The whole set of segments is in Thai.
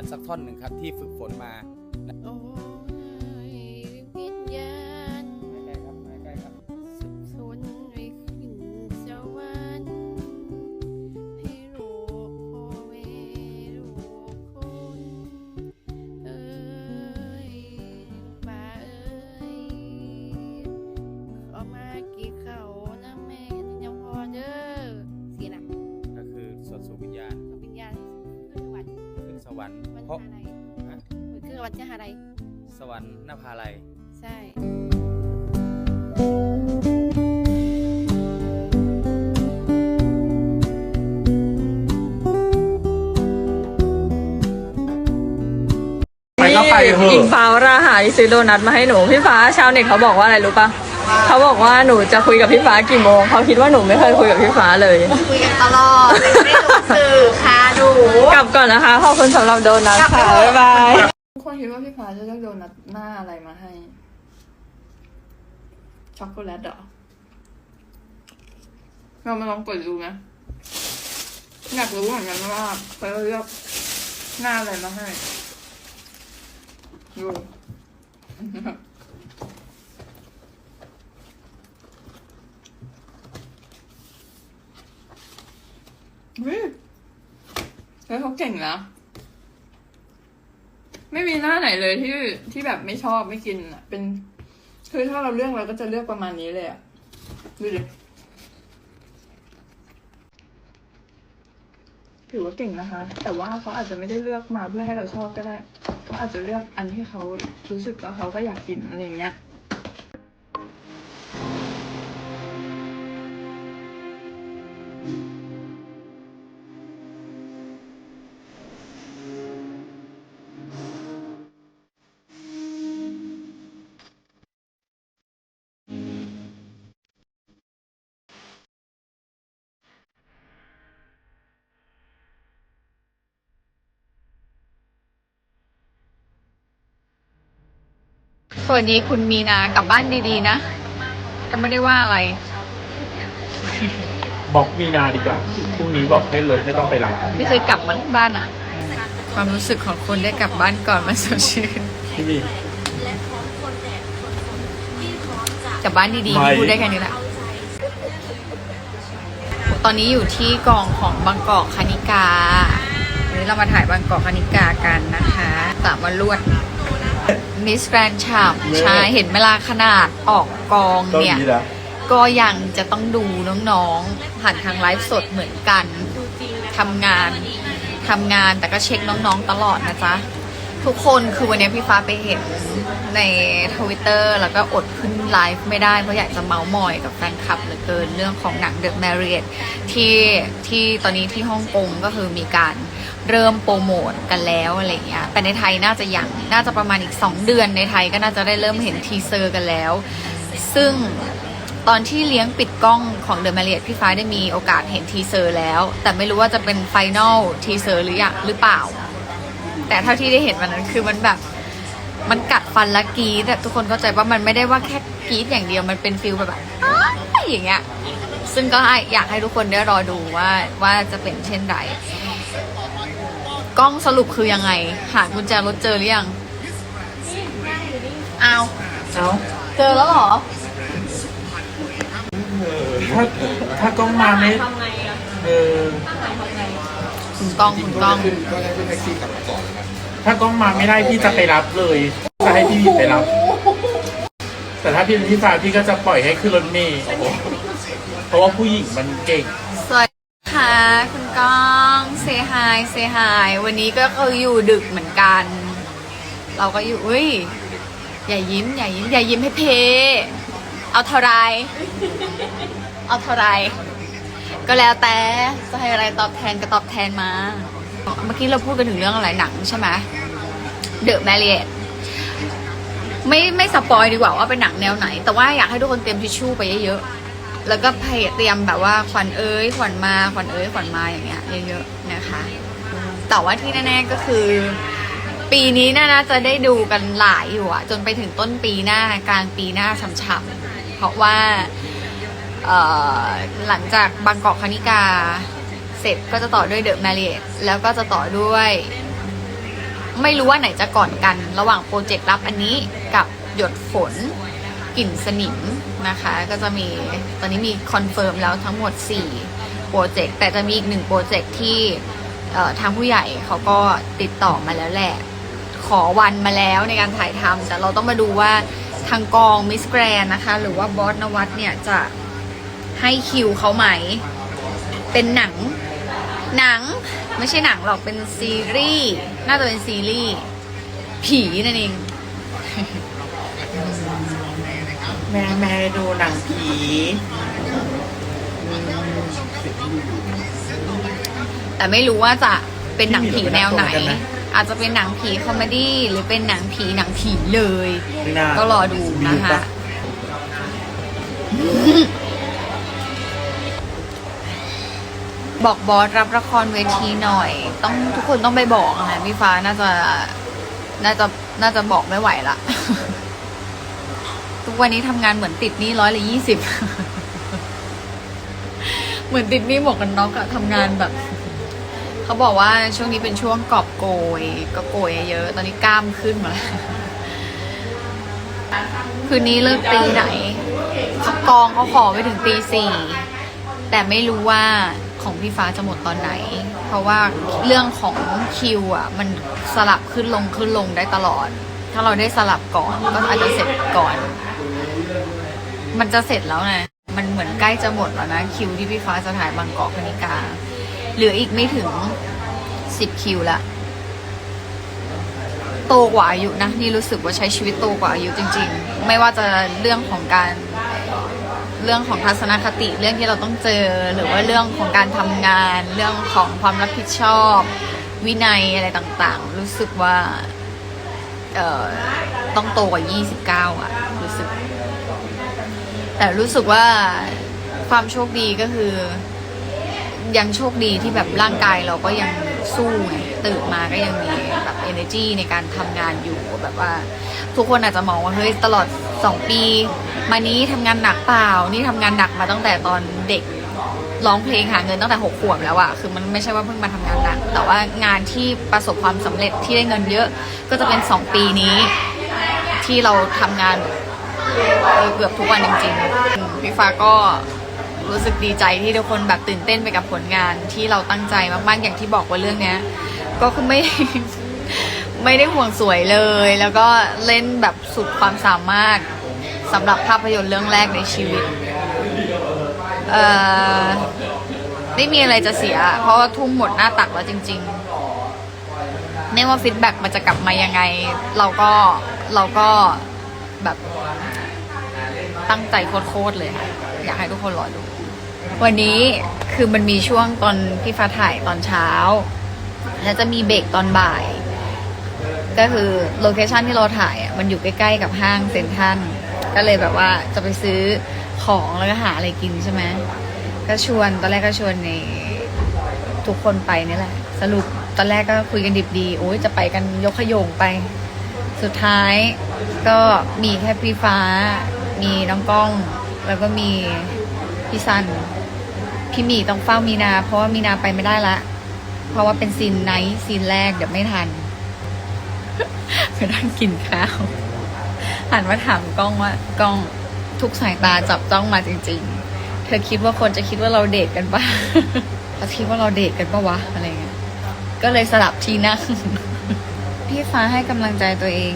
าณสักท่อนหนึ่งครับที่ฝึกฝนมา ขึ้นวันจะหาอะไร สวรรค์นภาลัย ใช่ ไปก็ไปเถอิงอะฟ้าวราหาที่ซื้อโดนัทมาให้หนูพี่ฟ้าชาวเน็ตเขาบอกว่าอะไรรู้ปะเขาบอกว่าหนูจะคุยกับพี่ฟ้ากี่โมงเขาคิดว่าหนูไม่เคยคุยกับพี่ฟ้าเลย คุยกันตลอดไม่รู้สื่อค่ะดู กลับก่อนนะคะขอบคุณสำหรับโดนัทกลับไปค่ะเถอะบ๊ายบายทุก คิดว่าพี่ฟ้าจะเลือกโดนัทหน้าอะไรมาให้ ช็อกโกแลตเหรอเรามาลองกดดูนะอยากรู้เหมือนกันว่าเขาเลือกหน้าอะไรมาให้ดูเฮ้ยเขาเก่งนะ ไม่มีหน้าไหนเลยที่ที่แบบไม่ชอบไม่กินอะ เป็น คือถ้าเราเลือกเราก็จะเลือกประมาณนี้เลยอะ ดูดิถือว่าเก่งนะคะ แต่ว่าเขาอาจจะไม่ได้เลือกมาเพื่อให้เราชอบก็ได้ เขาอาจจะเลือกอันที่เขารู้สึกว่าเขาก็อยากกินอะไรอย่างเงี้ย วัสดีคุณมีนากลับบ้านดีๆนะ ก็ไม่ได้ว่าอะไร บอกมีนาดีกว่าพรุ่งนี้บอกให้เลยไม่ต้องไปรับไม่เคยกลับมาบ้านอะ ความรู้สึกของคนได้กลับบ้านก่อนมาสดชื่นที่นี่กลับบ้านดีไม่ๆพูดได้แค่นี้แหละ ตอนนี้อยู่ที่กองของบางกอกคณิกาวันนี้เรามาถ่ายบางกอกคณิกากันนะคะสามวันรวด มิสแกรนชัมใช่เห็นเวลาขนาดออกกองก็เนี่ยดีแล้วก็ยังจะต้องดูน้องๆ ผ่านทางไลฟ์สดเหมือนกันทำงานทำงานแต่ก็เช็คน้องๆตลอดนะจ๊ะ ทุกคนคือวันนี้พี่ฟ้าไปเห็นในทวิตเตอร์แล้วก็อดขึ้นไลฟ์ไม่ได้เพราะอยากจะเมาส์มอยกับแฟนคลับเหลือเกินเรื่องของหนัง The Marriott ที่ที่ตอนนี้ที่ฮ่องกงก็คือมีการ เริ่มโปรโมทกันแล้วอะไรเงี้ยแต่ในไทยน่าจะยังน่าจะประมาณอีก 2 เดือนในไทยก็น่าจะได้เริ่มเห็นทีเซอร์กันแล้ว ซึ่งตอนที่เลี้ยงปิดกล้องของ The Marriott พี่ฟ้าได้มีโอกาสเห็นทีเซอร์แล้ว แต่ไม่รู้ว่าจะเป็นไฟนลทีเซอร์หรือยังหรือเปล่า แต่เท่าที่ได้เห็นวันนั้นคือมันแบบมันกัดฟันและกรีดอะทุกคนเข้าใจว่ามันไม่ได้ว่าแค่กรีดอย่างเดียวมันเป็นฟิลแบบอยอย่างเงี้ยซึ่งก็อยากให้ทุกคนได้รอดูว่าว่าจะเป็นเช่นไร กล้องสรุปคือยังไง หากุญแจรถเจอหรือยังเอาเอ้าเจอแล้วเหรอ ถ้าถ้ากล้องมาไม่เออคุณกล้องคุณกล้องถ้ากล้องมาไม่ได้พี่จะไปรับเลย จะให้พี่วินไปรับ แต่ถ้าพี่เป็นพี่ฟ้าพี่ก็จะปล่อยให้ขึ้นรถเมล์เพราะว่าผู้หญิงมันเก่งสวัสดี ค่ะคุณก้องเซฮายเซฮายวันนี้ก็คืออยู่ดึกเหมือนกัน เราก็อยู่อุ้ยอย่ายิ้ม อย่ายิ้ม อย่ายิ้มให้เพ เอาเท่าไร เอาเท่าไร ก็แล้วแต่จะให้อะไรตอบแทนก็ตอบแทนมา เมื่อกี้เราพูดกันถึงเรื่องอะไรหนังใช่ไหมเดอะแมรี่ไม่ไม่สปอยดีกว่าว่าเป็นหนังแนวไหน แต่ว่าอยากให้ทุกคนเตรียมทิชชู่ไปเยอะๆ แล้วก็เพจเตรียมแบบว่าขวัญเอ้ยขวัญมาขวัญเอ้ยขวัญมาอย่างเงี้ยเยอะๆนะคะ แต่ว่าที่แน่ๆก็คือ ปีนี้น่าจะได้ดูกันหลายอยู่อะจนไปถึงต้นปีหน้ากลางปีหน้าช่ำๆเพราะว่าเอ่อหลังจากบางกอกคณิกา เสร็จก็จะต่อด้วยเดอะแมรี่แล้วก็จะต่อด้วย ไม่รู้ว่าไหนจะก่อนกัน ระหว่างโปรเจกต์ลับอันนี้กับหยดฝน กลิ่นสนิมนะคะ ก็จะมีตอนนี้มีคอนเฟิร์มแล้วทั้งหมด 4 โปรเจกต์ แต่จะมีอีกหนึ่งโปรเจกต์ที่ทางผู้ใหญ่เขาก็ติดต่อมาแล้วแหละ ขอวันมาแล้วในการถ่ายทำแต่เราต้องมาดูว่าทางกองมิสแกรนนะคะ หรือว่าบอสนวัตเนี่ยจะให้คิวเขาไหม เป็นหนัง หนังไม่ใช่หนังหรอกเป็นซีรีส์ น่าจะเป็นซีรีส์ ผีนั่นเอง แม่แม่ดูหนังผีแต่ไม่รู้ว่าจะเป็นหนังผีแนวไหน อาจจะเป็นหนังผีคอมเมดี้หรือเป็นหนังผีหนังผีเลย ก็รอดูนะคะบอกบอสรับละครเวทีหน่อย ต้องทุกคนต้องไปบอกอะค่ะพี่ฟ้าน่าจะ น่าจะน่าจะบอกไม่ไหวละ ทุกวันนี้ทำงานเหมือนติดหนี้ร้อยละยี่สิบเหมือนติดหนี้หมวกกันน็อกอะทำงานแบบเขาบอกว่าช่วงนี้เป็นช่วงกอบโกยก็โกยเยอะ ตอนนี้กล้ามขึ้นมาแล้วคืนนี้เลิกตีไหนเขากองเขาขอไปถึงตีสี่แต่ไม่รู้ว่าของพี่ฟ้าจะหมดตอนไหน เพราะว่าเรื่องของคิวอะ มันสลับขึ้นลงขึ้นลงได้ตลอด ถ้าเราได้สลับก่อนก็อาจจะเสร็จก่อน มันจะเสร็จแล้วนะมันเหมือนใกล้จะหมดแล้วนะ คิวที่พี่ฟ้าจะถ่ายบางกอกคณิกา เหลืออีกไม่ถึงสิบคิวละ โตกว่าอายุนะ นี่รู้สึกว่าใช้ชีวิตโตกว่าอายุจริง ๆ ไม่ว่าจะเรื่องของการเรื่องของทัศนคติเรื่องที่เราต้องเจอ หรือว่าเรื่องของการทำงาน เรื่องของความรับผิดชอบ วินัยอะไรต่างๆ รู้สึกว่า เอ่อต้องโตกว่า 29 อะ รู้สึก แต่รู้สึกว่าความโชคดีก็คือ ยังโชคดีที่แบบร่างกายเราก็ยังสู้ไงตื่นมาก็ยังมีแบบ energy ในการทำงานอยู่แบบว่า ทุกคนอาจจะมองว่าเฮ้ยตลอด 2 ปี มานี้ทำงานหนักเปล่า นี่ทำงานหนักมาตั้งแต่ตอนเด็กร้องเพลงหาเงินตั้งแต่หกขวบแล้วอะคือมันไม่ใช่ว่าเพิ่งมาทำงานหนักแต่ว่างานที่ประสบความสำเร็จที่ได้เงินเยอะ ก็จะเป็น 2 ปีนี้ ที่เราทำงานเกือบทุกวันจริงๆพี่ฟ้าก็รู้สึกดีใจที่ทุกคนแบบตื่นเต้นไปกับผลงานที่เราตั้งใจมากๆอย่างที่บอกว่าเรื่องเนี้ย ก็คือไม่ไม่ได้ห่วงสวยเลย แล้วก็เล่นแบบสุดความสามารถสำหรับภาพยนตร์เรื่องแรกในชีวิตไม่มีอะไรจะเสีย เพราะว่าทุ่มหมดหน้าตักแล้วจริง ๆ ไม่ว่าฟีดแบ็กมันจะกลับมายังไง เราก็เราก็แบบตั้งใจโคตรเลยค่ะอยากให้ทุกคนรอดู วันนี้คือมันมีช่วงตอนพี่ฟ้าถ่ายตอนเช้า แล้วจะมีเบรกตอนบ่าย ก็คือโลเคชันที่เราถ่ายมันอยู่ใกล้ๆกับห้างเซ็นทรัลก็เลยแบบว่าจะไปซื้อของแล้วก็หาอะไรกินใช่ไหมก็ชวนตอนแรกก็ชวนในทุกคนไปนี่แหละ สรุป ตอนแรกก็คุยกันดิบดี โอ้ยจะไปกันยกขยงไป สุดท้ายก็มีแค่พี่ฟ้า มีน้องก้อง แล้วก็มีพี่ซัน พี่หมีต้องเฝ้ามีนา เพราะว่ามีนาไปไม่ได้ละ เพราะว่าเป็นซีนไนท์ซีนแรกเดี๋ยวไม่ทันไปนั่งกินข้าวหันมาถามกล้องว่ากล้องทุกสายตาจับจ้องมาจริง ๆ เธอคิดว่าคนจะคิดว่าเราเดทกันปะเขาคิดว่าเราเดทกันปะวะอะไรเงี้ย ก็เลยสลับที่นั่ง พี่ฟ้าให้กำลังใจตัวเอง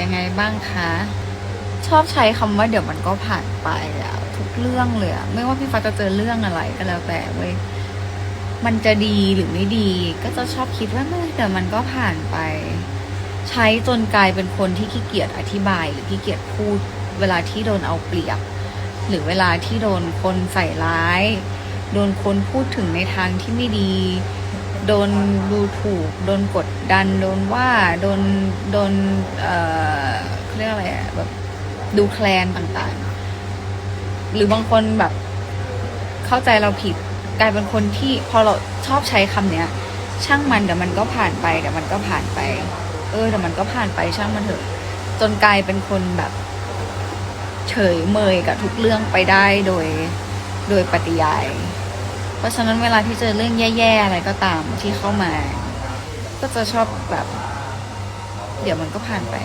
ยังไงบ้างคะ ชอบใช้คำว่าเดี๋ยวมันก็ผ่านไปอะทุกเรื่องเลยอะไม่ว่าพี่ฟ้าจะเจอเรื่องอะไรก็แล้วแต่เว้ยมันจะดีหรือไม่ดี ก็จะชอบคิดว่าเมื่อเดี๋ยวมันก็ผ่านไป ใช้จนกลายเป็นคนที่ขี้เกียจอธิบาย หรือขี้เกียจพูด เวลาที่โดนเอาเปรียบ หรือเวลาที่โดนคนใส่ร้าย โดนคนพูดถึงในทางที่ไม่ดี โดนดูถูก โดนกดดัน โดนว่า โดน โดน เอ่อเรียกอะไรอะแบบดูแคลนต่างๆ หรือบางคนแบบเข้าใจเราผิด กลายเป็นคนที่พอเราชอบใช้คำเนี้ย ช่างมันเดี๋ยวมันก็ผ่านไปเดี๋ยวมันก็ผ่านไป เออเดี๋ยวมันก็ผ่านไปช่างมันเถอะ จนกลายเป็นคนแบบ เฉยเมยกับทุกเรื่องไปได้โดย โดยปฏิยาย เพราะฉะนั้นเวลาที่เจอเรื่องแย่ๆอะไรก็ตามที่เข้ามา ก็จะชอบแบบ เดี๋ยวมันก็ผ่านไป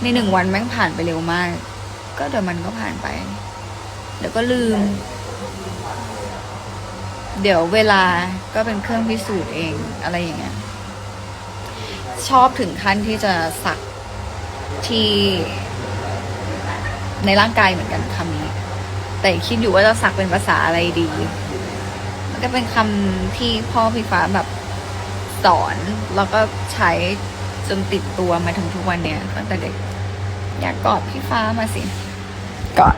ในหนึ่งวันแม่งผ่านไปเร็วมาก ก็เดี๋ยวมันก็ผ่านไป เดี๋ยวก็ลืม เดี๋ยวเวลาก็เป็นเครื่องพิสูจน์เองอะไรอย่างเงี้ยชอบถึงขั้นที่จะสักที่ในร่างกายเหมือนกันคำนี้ แต่คิดอยู่ว่าจะสักเป็นภาษาอะไรดี มันก็เป็นคำที่พ่อพี่ฟ้าแบบสอน แล้วก็ใช้จนติดตัวมาถึงทุกวันเนี้ยตั้งแต่เด็ก อยากกอดพี่ฟ้ามาสิ กอด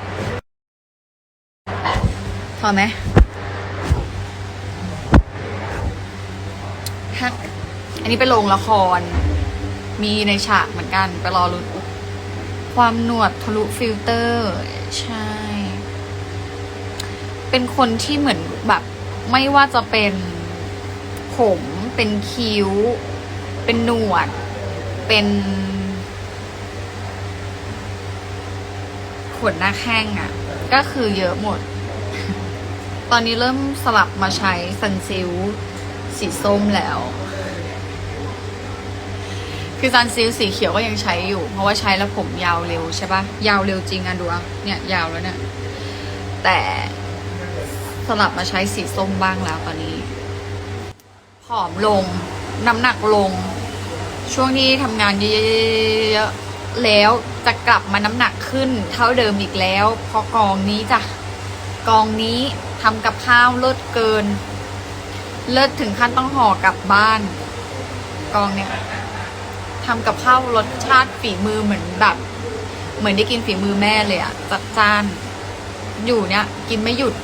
พอไหมฮัก อันนี้ไปลงละคร มีในฉากเหมือนกัน ไปรอรุ้นความหนวดทะลุฟิลเตอร์ ใช่ เป็นคนที่เหมือนแบบ ไม่ว่าจะเป็นผม เป็นคิ้ว เป็นหนวด เป็นขนหน้าแข้งอะ่ะ ก็คือเยอะหมด ตอนนี้เริ่มสลับมาใช้ซันซิลสีส้มแล้ว คือซันซิลสีเขียวก็ยังใช้อยู่ เพราะว่าใช้แล้วผมยาวเร็วใช่ปะยาวเร็วจริงอะดูอะเนี่ย ยาวแล้วเนี่ย แต่ สลับมาใช้สีส้มบ้างแล้วตอนนี้ผอมลง น้ำหนักลง ช่วงที่ทำงานเยอะๆแล้วจะกลับมาน้ำหนักขึ้น เท่าเดิมอีกแล้วเพราะกองนี้จ้ะกองนี้ทำกับข้าวเลิศเกิน เลิศถึงขั้นต้องห่อกลับบ้าน กองเนี่ยทำกับข้าวรสชาติฝีมือเหมือนแบบ เหมือนได้กินฝีมือแม่เลยอะจัดจ้าน อยู่เนี่ย กินไม่หยุด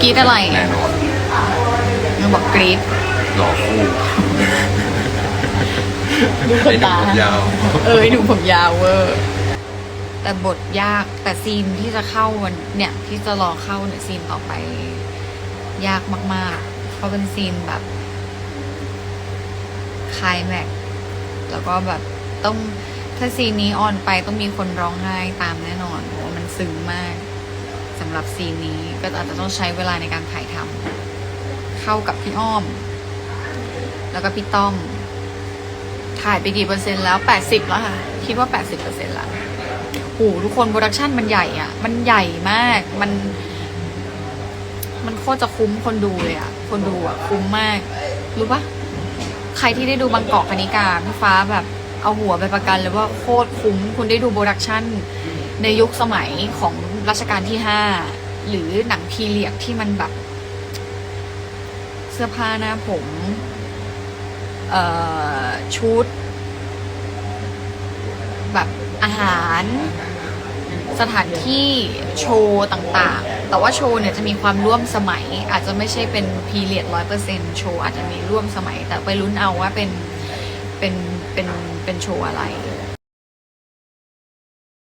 กรีดอะไรแน่นอนมันบอกกรีดหล่อคู่ดูขนตาไอ้หนุ่มผมยาว เออดูผมยาวเวอร์แต่บทยากแต่ซีนที่จะเข้าวันเนี่ย ที่จะรอเข้าเนี่ยซีนต่อไป ยากมาก ๆ เพราะเป็นซีนแบบคลายแม็กซ์แล้วก็แบบต้องถ้าซีนนี้ออนไปต้องมีคนร้องไห้ตามแน่นอนเพราะว่ามันซึ้งมาก สำหรับซีนนี้ก็อาจจะต้องใช้เวลาในการถ่ายทำเข้ากับพี่อ้อม แล้วก็พี่ต้อม ถ่ายไปกี่เปอร์เซ็นต์แล้วแปดสิบแล้วค่ะ คิดว่าแปดสิบเปอร์เซ็นต์ละโหทุกคนโปรดักชันมันใหญ่อะมันใหญ่มาก มัน มันโคตรจะคุ้มคนดูเลยอะคนดูอะคุ้มมาก รู้ปะใครที่ได้ดูบางกอกคณิกาพี่ฟ้าแบบเอาหัวไปประกันเลยว่าโคตรคุ้มคุณได้ดูโปรดักชันในยุคสมัยของ รัชกาลที่ห้าหรือหนังพีเรียดที่มันแบบ เสื้อผ้าหน้าผม เอ่อ ชุด แบบอาหาร สถานที่โชว์ต่างๆ แต่ว่าโชว์เนี่ยจะมีความร่วมสมัย อาจจะไม่ใช่เป็นพีเรียดร้อยเปอร์เซ็นโชว์อาจจะมีร่วมสมัย แต่ไปลุ้นเอาว่าเป็นเป็นเป็นเป็นโชว์อะไร